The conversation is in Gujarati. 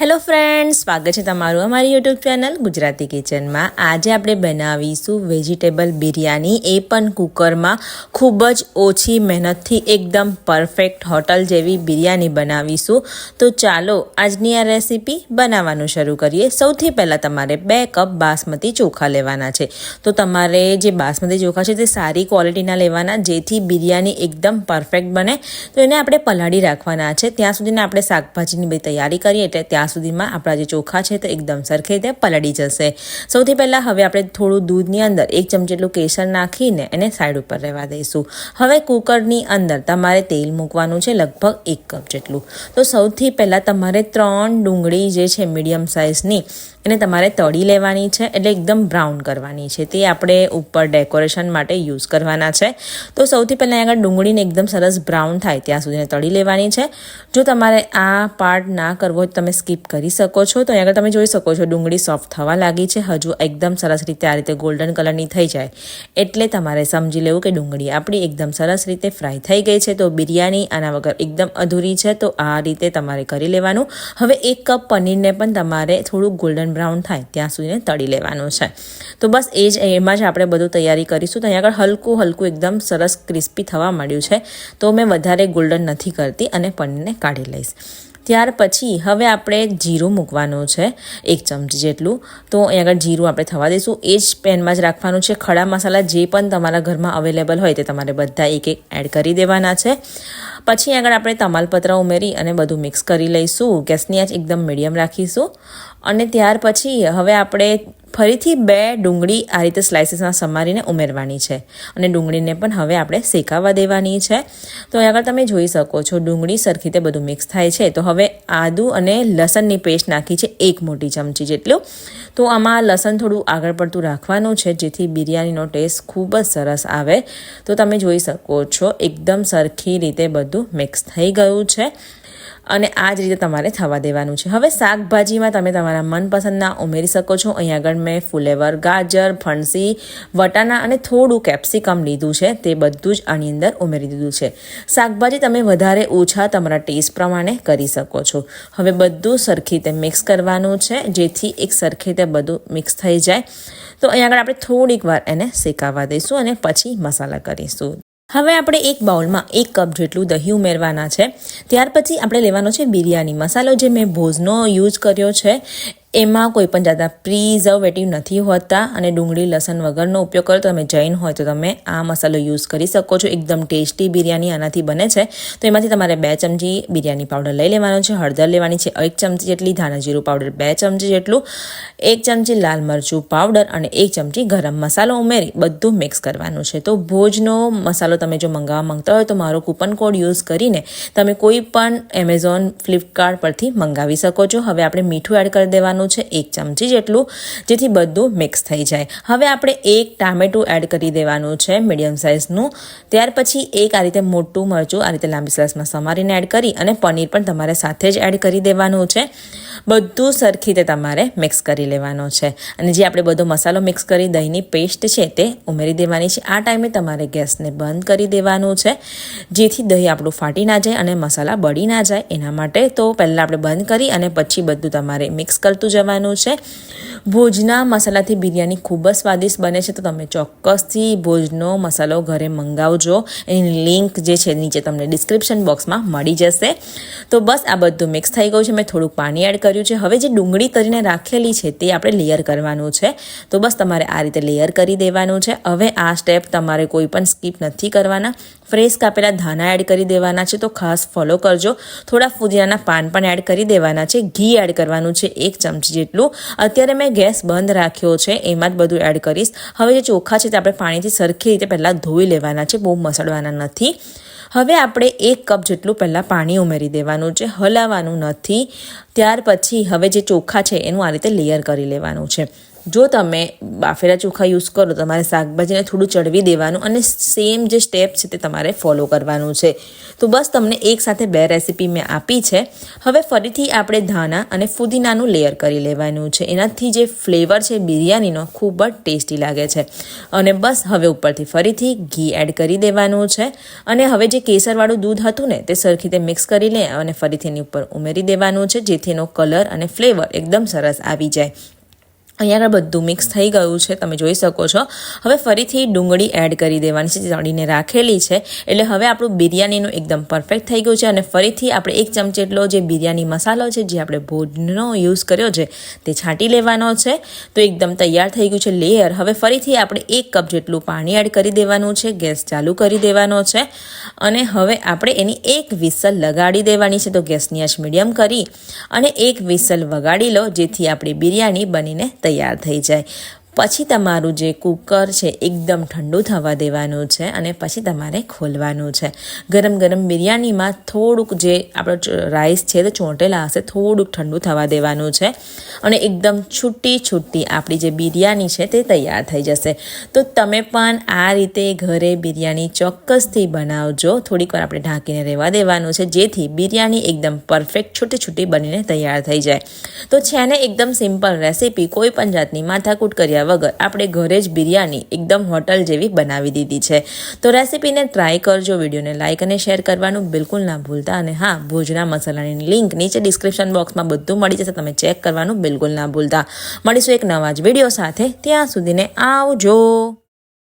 હેલો ફ્રેન્ડ સ્વાગત છે તમારું અમારી યુટ્યુબ ચેનલ ગુજરાતી કિચનમાં. આજે આપણે બનાવીશું વેજીટેબલ બિરયાની. એ પણ કુકરમાં ખૂબ જ ઓછી મહેનતથી એકદમ પરફેક્ટ હોટલ જેવી બિરયાની બનાવીશું. તો ચાલો, આજની આ રેસીપી બનાવવાનું શરૂ કરીએ. સૌથી પહેલાં તમારે બે કપ બાસમતી ચોખા લેવાના છે. તો તમારે જે બાસમતી ચોખા છે તે સારી ક્વોલિટીના લેવાના, જેથી બિરયાની એકદમ પરફેક્ટ બને. તો એને આપણે પલાળી રાખવાના છે. ત્યાં સુધીને આપણે શાકભાજીની બધી તૈયારી કરીએ એટલે ત્યાં સુધીમાં આપણા જે ચોખા છે તે એકદમ સરખી રીતે પલળી જશે. સૌથી પહેલાં હવે આપણે થોડું દૂધની અંદર એક ચમચી જેટલું કેસર નાખીને એને સાઈડ ઉપર રહેવા દઈશું. હવે કુકરની અંદર તમારે તેલ મૂકવાનું છે લગભગ એક કપ જેટલું. તો સૌથી પહેલાં તમારે ત્રણ ડુંગળી જે છે મીડિયમ સાઇઝની, એને તમારે તળી લેવાની છે એટલે એકદમ બ્રાઉન કરવાની છે. તે આપણે ઉપર ડેકોરેશન માટે યુઝ કરવાના છે. તો સૌથી પહેલાં આગળ ડુંગળીને એકદમ સરસ બ્રાઉન થાય ત્યાં સુધીને તળી લેવાની છે. જો તમારે આ પાર્ટ ના કરવો હોય તમે સ્કીપ કરી શકો છો. તો આગળ તમે જોઈ શકો છો, ડુંગળી સોફ્ટ થવા લાગી છે. હજુ એકદમ સરસ રીતે આ રીતે ગોલ્ડન કલરની થઈ જાય. એટલે તમારે સમજી લેવું કે ડુંગળી આપણી એકદમ સરસ રીતે ફ્રાય થઈ ગઈ છે. તો બિરયાની આના વગર એકદમ અધૂરી છે. તો આ રીતે તમારે કરી લેવાનું. હવે એક કપ પનીરને પણ તમારે થોડું ગોલ્ડન બ્રાઉન થાય ત્યાં સુધીને તળી લેવાનું છે. તો બસ એ જ, એમાં જ આપણે બધું તૈયારી કરીશું. તો અહીંયા આગળ હલકું હલકું એકદમ સરસ ક્રિસ્પી થવા માંડ્યું છે. તો મેં વધારે ગોલ્ડન નથી કરતી અને પનીરને કાઢી લઈશ. ત્યાર પછી હવે આપણે જીરું મૂકવાનું છે, એક ચમચી જેટલું. તો અહીં આગળ જીરું આપણે થવા દઈશું. એ જ પેનમાં જ રાખવાનું છે. ખડા મસાલા જે પણ તમારા ઘરમાં અવેલેબલ હોય તે તમારે બધા એક એક એડ કરી દેવાના છે. પછી આગળ આપણે તમાલપત્ર ઉમેરી અને બધું મિક્સ કરી લઈશું. ગેસની આંચ એકદમ મીડિયમ રાખીશું. અને ત્યાર પછી હવે આપણે ફરીથી બે ડુંગળી આ રીતે સ્લાઇસીસમાં સમારીને ઉમેરવાની છે. અને ડુંગળીને પણ હવે આપણે શેકાવા દેવાની છે. તો આગળ તમે જોઈ શકો છો, ડુંગળી સરખી રીતે બધું મિક્સ થાય છે. તો હવે આદુ અને લસણની પેસ્ટ નાખી છે એક મોટી ચમચી જેટલું. તો આમાં લસણ થોડું આગળ પડતું રાખવાનું છે, જેથી બિરયાનીનો ટેસ્ટ ખૂબ જ સરસ આવે. તો તમે જોઈ શકો છો, એકદમ સરખી રીતે બધું મિક્સ થઈ ગયું છે. અને આ જ રીતે તમારે થવા દેવાનું છે. હવે શાકભાજીમાં તમે તમારા મનપસંદના ઉમેરી શકો છો. અહીં આગળ મેં ફુલેવર, ગાજર, ફણસી, વટાણા અને થોડું કેપ્સિકમ લીધું છે. તે બધું જ આની અંદર ઉમેરી દીધું છે. શાકભાજી તમે વધારે ઓછા તમારા ટેસ્ટ પ્રમાણે કરી શકો છો. હવે બધું સરખી રીતે મિક્સ કરવાનું છે. જેથી એક સરખી રીતે બધું મિક્સ થઈ જાય. તો અહીં આગળ આપણે થોડીક વાર એને શેકાવા દઈશું અને પછી મસાલા કરીશું. હવે આપણે એક બાઉલમાં એક કપ જેટલું દહીં ઉમેરવાના છે. ત્યાર પછી આપણે લેવાનો છે બિરયાની. મસાલો જે મેં ભોજનો યુઝ કર્યો છે એમાં કોઈ પણ જાતના પ્રિઝર્વેટિવ નથી હોતા અને ડુંગળી, લસણ વગરનો ઉપયોગ કરો. તમે જૈન હોય તો તમે આ મસાલો યુઝ કરી શકો છો. એકદમ ટેસ્ટી બિરયાની આનાથી બને છે. તો એમાંથી તમારે બે ચમચી બિરયાની પાવડર લઈ લેવાનો છે, હળદર લેવાની છે, એક ચમચી જેટલી ધાણા જીરું પાવડર બે ચમચી જેટલું, એક ચમચી લાલ મરચું પાવડર અને એક ચમચી ગરમ મસાલો ઉમેરી બધું મિક્સ કરવાનું છે. તો ભોજનો મસાલો તમે જો મંગાવવા માંગતા હોય તો મારો કૂપન કોડ યુઝ કરીને તમે કોઈ પણ એમેઝોન ફ્લિપકાર્ટ પરથી મંગાવી શકો છો. હવે આપણે મીઠું એડ કરી દેવાનું નાખવાનું છે એક ચમચી જેટલું, જેથી બધું મિક્સ થઈ જાય. હવે આપણે એક ટામેટું એડ કરી દેવાનું છે મીડિયમ સાઇઝનું ત્યાર પછી એક આ રીતે મોટું મરચું આ રીતે લાંબી સાઇઝમાં સમારીને એડ કરી અને પનીર પણ તમારે સાથે જ એડ કરી દેવાનું છે. બધું સરખી રીતે તમારે મિક્સ કરી લેવાનો છે. અને જે આપણે બધો મસાલો મિક્સ કરી, દહીંની પેસ્ટ છે તે ઉમેરી દેવાની છે. આ ટાઈમે તમારે ગેસને બંધ કરી દેવાનું છે, જેથી દહીં આપણું ફાટી ના જાય અને મસાલા બળી ના જાય. એના માટે તો પહેલાં આપણે બંધ કરી અને પછી બધું તમારે મિક્સ કરતું જવાનું છે. ભોજના મસાલાથી બિરયાની ખૂબ જ સ્વાદિષ્ટ બને છે. તો તમે ચોક્કસથી ભોજનો મસાલો ઘરે મંગાવજો. એની લિંક જે છે નીચે તમને ડિસ્ક્રિપ્શન બોક્સમાં મળી જશે. તો બસ આ બધું મિક્સ થઈ ગયું છે. મેં થોડુંક પાણી એડ કર્યું છે. હવે જે ડુંગળી તરીને રાખેલી છે તે આપણે લેયર કરવાનું છે. તો બસ તમારે આ રીતે લેયર કરી દેવાનું છે. હવે આ સ્ટેપ તમારે કોઈ પણ સ્કીપ નથી કરવાના. ફ્રેશ કાપેલા ધાના એડ કરી દેવાના છે, તો ખાસ ફોલો કરજો. થોડા ફુદીનાના પાન પણ એડ કરી દેવાના છે, ઘી એડ કરવાનું છે, એક ચમચી જેટલું. અત્યારે મેં ગેસ બંધ રાખ્યો છે, એમાં જ બધું એડ કરીશ. હવે જે ચોખા છે તે આપણે પાણીથી સરખી રીતે પહેલાં ધોઈ લેવાના છે, બહુ મસળવાના નથી. હવે આપણે એક કપ જેટલું પહેલાં પાણી ઉમેરી દેવાનું છે, હલાવવાનું નથી. ત્યાર પછી હવે જે ચોખા છે, એનું આ રીતે લેયર કરી લેવાનું છે. જો તમે બાફેલા ચોખા યુઝ કરો, તમારે શાકભાજીને થોડું ચડવી દેવાનું અને સેમ જે સ્ટેપ છે તે તમારે ફોલો કરવાનું છે. તો બસ તમને એક સાથે બે રેસીપી મેં આપી છે. હવે ફરીથી આપણે ધાણા અને ફુદીનાનું લેયર કરી લેવાનું છે. એનાથી જે ફ્લેવર છે બિરયાનીનો ખૂબ જ ટેસ્ટી લાગે છે. અને બસ હવે ઉપરથી ફરીથી ઘી એડ કરી દેવાનું છે. અને હવે જે કેસરવાળું દૂધ હતું ને, તે સરખી રીતે મિક્સ કરી લે અને ફરીથી એની ઉપર ઉમેરી દેવાનું છે, જેથી એનો કલર અને ફ્લેવર એકદમ સરસ આવી જાય. અહીંયા આગળ બધું મિક્સ થઈ ગયું છે, તમે જોઈ શકો છો. હવે ફરીથી ડુંગળી એડ કરી દેવાની છે, જે તળીને રાખેલી છે. એટલે હવે આપણું બિરયાનીનું એકદમ પરફેક્ટ થઈ ગયું છે અને ફરીથી આપણે એક ચમચી એટલો જે બિરયાની મસાલો છે, જે આપણે ભોજનો યુઝ કર્યો છે, તે છાંટી લેવાનો છે. તો એકદમ તૈયાર થઈ ગયું છે લેયર હવે ફરીથી આપણે એક કપ જેટલું પાણી એડ કરી દેવાનું છે, ગેસ ચાલુ કરી દેવાનો છે. અને હવે આપણે એની એક વિસલ લગાડી દેવાની છે, તો ગેસની આંચ મીડિયમ કરી અને એક વિસલ વગાડી લો, જેથી આપણી બિરયાની બનીને તૈયાર થઈ જાય. પછી તમારું જે કુકર છે, એકદમ ઠંડુ થવા દેવાનું છે અને પછી તમારે ખોલવાનું છે. ગરમ ગરમ બિરયાનીમાં થોડુંક જે આપણો રાઈસ છે, તે ચોંટેલા હશે, થોડુંક ઠંડુ થવા દેવાનું છે અને એકદમ છૂટી છૂટી આપણી જે બિરયાની છે, તે તૈયાર થઈ જશે. તો તમે પણ આ રીતે ઘરે બિરયાની ચોક્કસથી બનાવજો. થોડીક વાર આપણે ઢાંકીને રહેવા દેવાનું છે, જેથી બિરયાની એકદમ પરફેક્ટ છૂટી છૂટી બનીને તૈયાર થઈ જાય. તો છે ને, એકદમ સિમ્પલ રેસીપી, કોઈ પણ જાતની માથાકૂટ કર્યા વગર આપણે ઘરે જ બિરયાની એકદમ હોટલ જેવી બનાવી દીધી છે. તો રેસીપીને ટ્રાય કરજો, વિડીયોને લાઇક અને શેર કરવાનું બિલકુલ ના ભૂલતા અને હા, ભોજના મસાલાની લિંક નીચે ડિસ્ક્રિપ્શન બોક્સમાં બધું મળી જશે, તમે ચેક કરવાનું બિલકુલ ના ભૂલતા. મળીશું એક નવા જ વીડિયો સાથે, ત્યાં સુધીને આવજો.